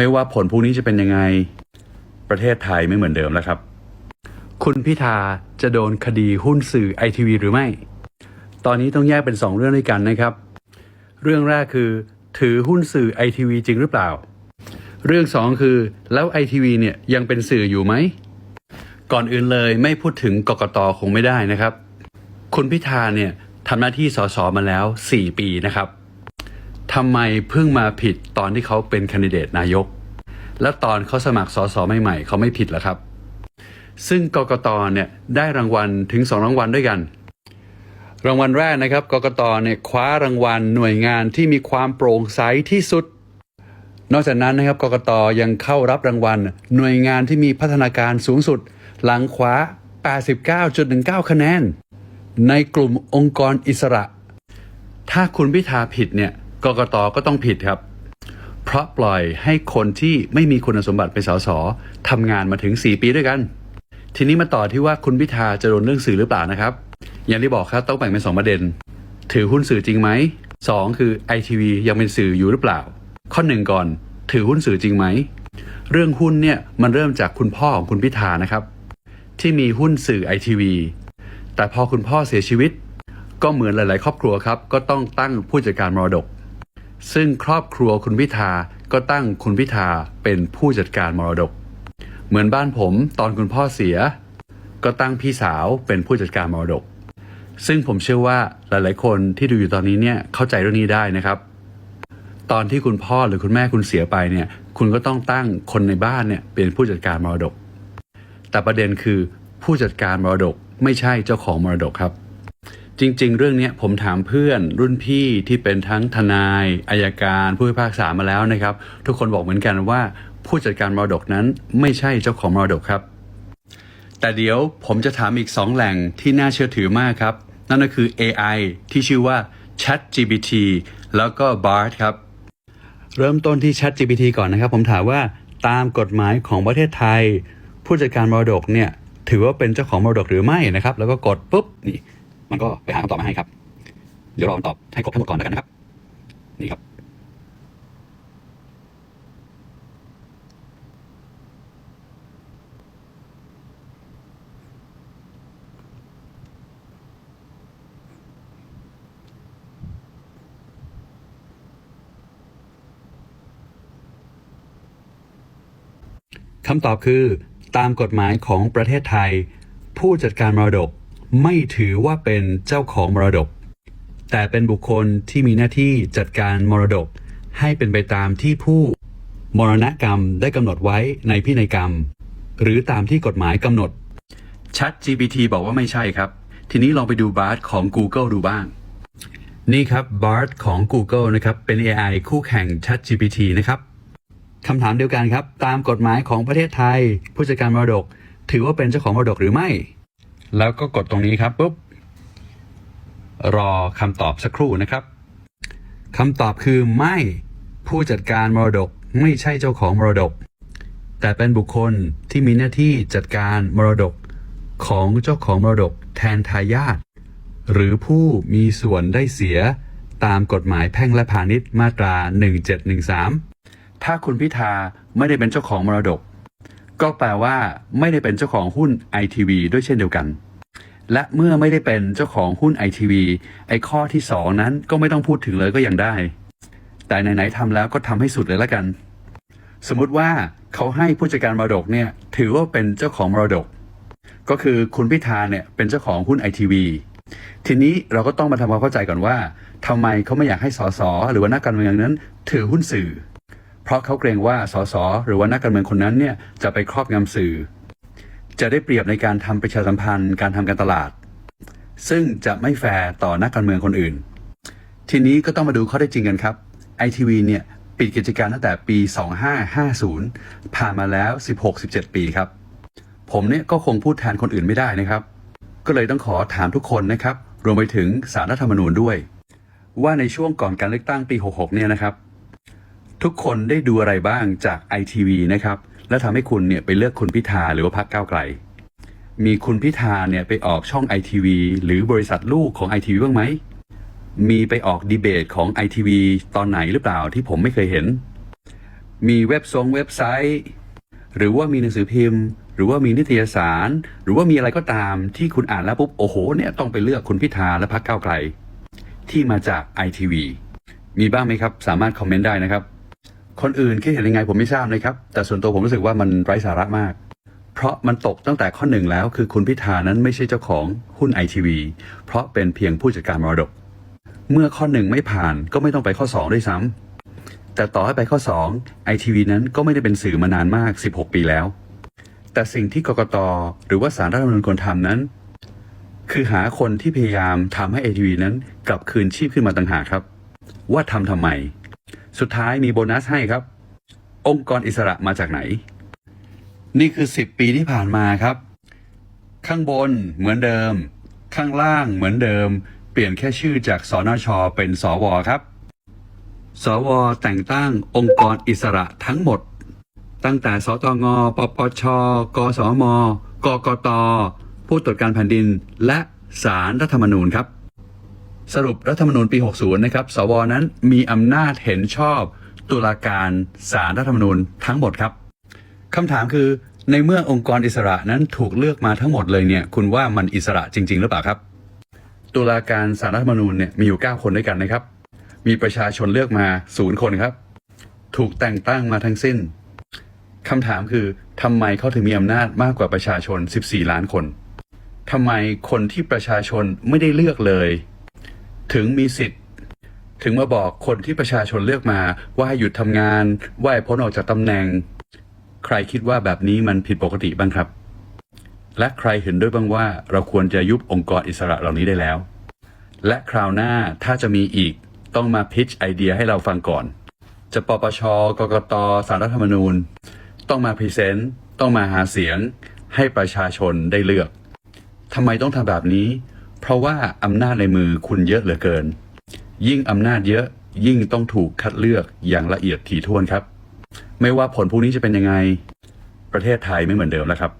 ไม่ว่าผลพรุ่งนี้จะเป็นยังไง ประเทศไทยไม่เหมือนเดิมแล้วครับ คุณพิธาจะโดนคดีหุ้นสื่อไอทีวีหรือไม่ ตอนนี้ต้องแยกเป็นสองเรื่องด้วยกันนะครับ เรื่องแรกคือถือหุ้นสื่อไอทีวีจริงหรือเปล่า เรื่องสองคือแล้วไอทีวีเนี่ยยังเป็นสื่ออยู่ไหม ก่อนอื่นเลยไม่พูดถึงกกตคงไม่ได้นะครับ คุณพิธาเนี่ยทำหน้าที่สสมาแล้ว 4 ปีนะครับ ทำไมเพิ่งมาผิดตอนที่เขาเป็นคนดิเดตนายก แล้วตอนเขาสมัครสสใหม่ๆเขาไม่ผิดหรอครับ ซึ่งกกตเนี่ยได้รางวัลถึง2รางวัลด้วยกัน รางวัลแรกนะครับกกตเนี่ยคว้ารางวัลหน่วยงานที่มีความโปร่งใสที่สุด นอกจากนั้นนะครับกกตยังเข้ารับรางวัล หน่วยงานที่มีพัฒนาการสูงสุด หลังคว้า 89.19 คะแนน ในกลุ่มองค์กรอิสระ ถ้าคุณพิธาผิดเนี่ย กกตก็ต้องผิดครับ เพราะปล่อยให้คนที่ไม่มีคุณสมบัติเป็นสสทำงานมาถึง 4 ปีด้วยกัน ทีนี้มาต่อที่ว่าคุณพิธาจะโดนเรื่องสื่อหรือเปล่านะครับ อย่างที่บอกครับต้องแบ่งเป็นสองประเด็น ถือหุ้นสื่อจริงไหมสองคือไอทีวียังเป็นสื่ออยู่หรือเปล่า ข้อหนึ่งก่อน ถือหุ้นสื่อจริงไหม เรื่องหุ้นเนี่ยมันเริ่มจากคุณพ่อของคุณพิธานะครับ ที่มีหุ้นสื่อไอทีวีแต่พอคุณพ่อเสียชีวิต ก็เหมือนหลาย ๆ ครอบครัวครับ ก็ต้องตั้งผู้จัดการมรดก ซึ่งครอบครัวคุณพิธาก็ตั้งคุณพิธาเป็นผู้จัดการมรดก เหมือนบ้านผมตอนคุณพ่อเสีย ก็ตั้งพี่สาวเป็นผู้จัดการมรดก ซึ่งผมเชื่อว่าหลาย ๆ คนที่ดูอยู่ตอนนี้เนี่ยเข้าใจเรื่องนี้ได้นะครับ ตอนที่คุณพ่อหรือคุณแม่คุณเสียไปเนี่ย คุณก็ต้องตั้งคนในบ้านเนี่ยเป็นผู้จัดการมรดก แต่ประเด็นคือผู้จัดการมรดกไม่ใช่เจ้าของมรดกครับ จริง ๆ เรื่องนี้ผมถามเพื่อนรุ่นพี่ที่เป็นทั้งทนายอายการผู้พิพากษามาแล้วนะครับ ทุกคนบอกเหมือนกันว่าผู้จัดการมรดกนั้นไม่ใช่เจ้าของมรดกครับ แต่เดี๋ยวผมจะถามอีก 2 แหล่งที่น่าเชื่อถือมากครับ นั่นก็คือ AI ที่ชื่อว่า ChatGPT แล้วก็ Bard ครับ เริ่มต้นที่ ChatGPT ก่อนนะครับ ผมถามว่าตามกฎหมายของประเทศไทย ผู้จัดการมรดกเนี่ยถือว่าเป็นเจ้าของมรดกหรือไม่นะครับ แล้วก็กดปุ๊บนี่ มันก็ไปหาคำตอบมาให้ครับ เดี๋ยวรอคำตอบให้ครบทั้งหมดก่อนแล้วกันนะครับ นี่ครับ คำตอบคือ ตามกฎหมายของประเทศไทย ผู้จัดการมรดก ไม่ถือว่าเป็นเจ้าของมรดก แต่เป็นบุคคลที่มีหน้าที่จัดการมรดกให้เป็นไปตามที่ผู้มรณกรรมได้กำหนดไว้ในพินัยกรรม หรือตามที่กฎหมายกำหนด Chat GPT บอกว่าไม่ใช่ครับ ทีนี้ลองไปดู Bard ของ Google ดูบ้าง นี่ครับ Bard ของ Google นะครับ เป็น AI คู่แข่ง Chat GPT นะครับคำถามเดียวกันครับ ตามกฎหมายของประเทศไทย ผู้จัดการมรดก ถือว่าเป็นเจ้าของมรดกหรือไม่ แล้วก็กดตรงนี้ครับปุ๊บรอคำตอบสักครู่นะครับคำตอบคือไม่ผู้จัดการมรดกไม่ใช่เจ้าของมรดก แต่เป็นบุคคลที่มีหน้าที่จัดการมรดกของเจ้าของมรดกแทนทายาทหรือผู้มีส่วนได้เสียตามกฎหมายแพ่งและพาณิชย์มาตรา 1713 ถ้าคุณพิธาไม่ได้เป็นเจ้าของมรดก ก็แปลว่าไม่ได้เป็นเจ้าของหุ้นไอทีวีด้วยเช่นเดียวกัน และเมื่อไม่ได้เป็นเจ้าของหุ้นไอทีวีไอข้อที่สองนั้นก็ไม่ต้องพูดถึงเลยก็ยังได้ แต่ไหนๆทำแล้วก็ทำให้สุดเลยละกัน สมมติว่าเขาให้ผู้จัดการมรดกเนี่ยถือว่าเป็นเจ้าของมรดก ก็คือคุณพิธาเนี่ยเป็นเจ้าของหุ้นไอทีวีทีนี้เราก็ต้องมาทำความเข้าใจก่อนว่าทำไมเขาไม่อยากให้สสหรือว่านักการเมืองนั้น ถือหุ้นสื่อ เพราะเขาเกรงว่าสสหรือว่านักการเมืองคนนั้นเนี่ยจะไปครอบงำสื่อ จะได้เปรียบในการทำประชาสัมพันธ์ การทำการตลาด ซึ่งจะไม่แฟร์ต่อนักการเมืองคนอื่น ทีนี้ก็ต้องมาดูข้อได้จริงกันครับไอทีวีเนี่ยปิดกิจการตั้งแต่ปี 2550 ผ่านมาแล้ว 16-17 ปีครับ ผมเนี่ยก็คงพูดแทนคนอื่นไม่ได้นะครับ ก็เลยต้องขอถามทุกคนนะครับ รวมไปถึงสารรัฐธรรมนูญด้วย ว่าในช่วงก่อนการเลือกตั้งปี 66 เนี่ยนะครับ ทุกคนได้ดูอะไรบ้างจาก ITV นะครับ และทำให้คุณเนี่ยไปเลือกคุณพิธาหรือว่าพรรคก้าวไกล มีคุณพิธาเนี่ยไปออกช่อง ITV หรือบริษัทลูกของ ITV บ้างไหม มีไปออกดีเบตของ ITV ตอนไหนหรือเปล่าที่ผมไม่เคยเห็น มีเว็บทรงเว็บไซต์ หรือว่ามีหนังสือพิมพ์ หรือว่ามีนิตยสาร หรือว่ามีอะไรก็ตามที่คุณอ่านแล้วปุ๊บโอ้โหเนี่ยต้องไปเลือกคุณพิธาและพรรคก้าวไกล ที่มาจาก ITV มีบ้างไหมครับ สามารถคอมเมนต์ได้นะครับ คนอื่นคิดเห็นยังไงผมไม่ทราบนะครับ แต่ส่วนตัวผมรู้สึกว่ามันไร้สาระมาก เพราะมันตกตั้งแต่ข้อหนึ่งแล้ว คือคุณพิธานั้นไม่ใช่เจ้าของหุ้น ITV เพราะเป็นเพียงผู้จัดการมรดก เมื่อข้อหนึ่งไม่ผ่านก็ไม่ต้องไปข้อสองด้วยซ้ำแต่ต่อให้ไปข้อ2 ITV นั้นก็ไม่ได้เป็นสื่อมานานมาก 16 ปีแล้ว แต่สิ่งที่กกตหรือว่าสารรัฐธรรมนูญควรทำนั้น คือหาคนที่พยายามทำให้ ITV นั้นกลับคืนชีพขึ้นมาต่างหากครับ ว่าทำทำไม สุดท้ายมีโบนัสให้ครับ องค์กรอิสระมาจากไหน นี่คือ 10 ปีที่ผ่านมาครับ ข้างบนเหมือนเดิม ข้างล่างเหมือนเดิม เปลี่ยนแค่ชื่อจากสนชเป็นสวครับ สวแต่งตั้งองค์กรอิสระทั้งหมด ตั้งแต่สตงปปชกสมกกตผู้ตรวจการแผ่นดิน และสารรัฐธรรมนูญครับ สรุปรัฐธรรมนูญปี 60 นะครับ สวนั้นมีอำนาจเห็นชอบตุลาการสารรัฐธรรมนูญทั้งหมดครับคำถามคือในเมื่อองค์กรอิสระนั้นถูกเลือกมาทั้งหมดเลยเนี่ย คุณว่ามันอิสระจริง ๆ หรือเปล่าครับ ตุลาการสารรัฐธรรมนูญเนี่ยมีอยู่ 9 คนด้วยกันนะครับ มีประชาชนเลือกมาศูนย์คนครับ ถูกแต่งตั้งมาทั้งสิ้นคำถามคือทำไมเขาถึงมีอำนาจมากกว่าประชาชน 14 ล้านคนทำไมคนที่ประชาชนไม่ได้เลือกเลย ถึงมีสิทธิ์ ถึงมาบอกคนที่ประชาชนเลือกมาว่าให้หยุดทำงานว่าให้พ้นออกจากตำแหน่ง ใครคิดว่าแบบนี้มันผิดปกติบ้างครับ และใครเห็นด้วยบ้างว่า เราควรจะยุบองค์กรอิสระเหล่านี้ได้แล้ว และคราวหน้าถ้าจะมีอีกต้องมาพิชไอเดียให้เราฟังก่อน จะปปชกกตสารรัฐธรรมนูญ ต้องมาพรีเซนต์ต้องมาหาเสียงให้ประชาชนได้เลือกทำไมต้องทำแบบนี้ เพราะว่าอำนาจในมือคุณเยอะเหลือเกิน ยิ่งอำนาจเยอะยิ่งต้องถูกคัดเลือกอย่างละเอียดถี่ถ้วนครับ ไม่ว่าผลพวกนี้จะเป็นยังไง ประเทศไทยไม่เหมือนเดิมแล้วครับ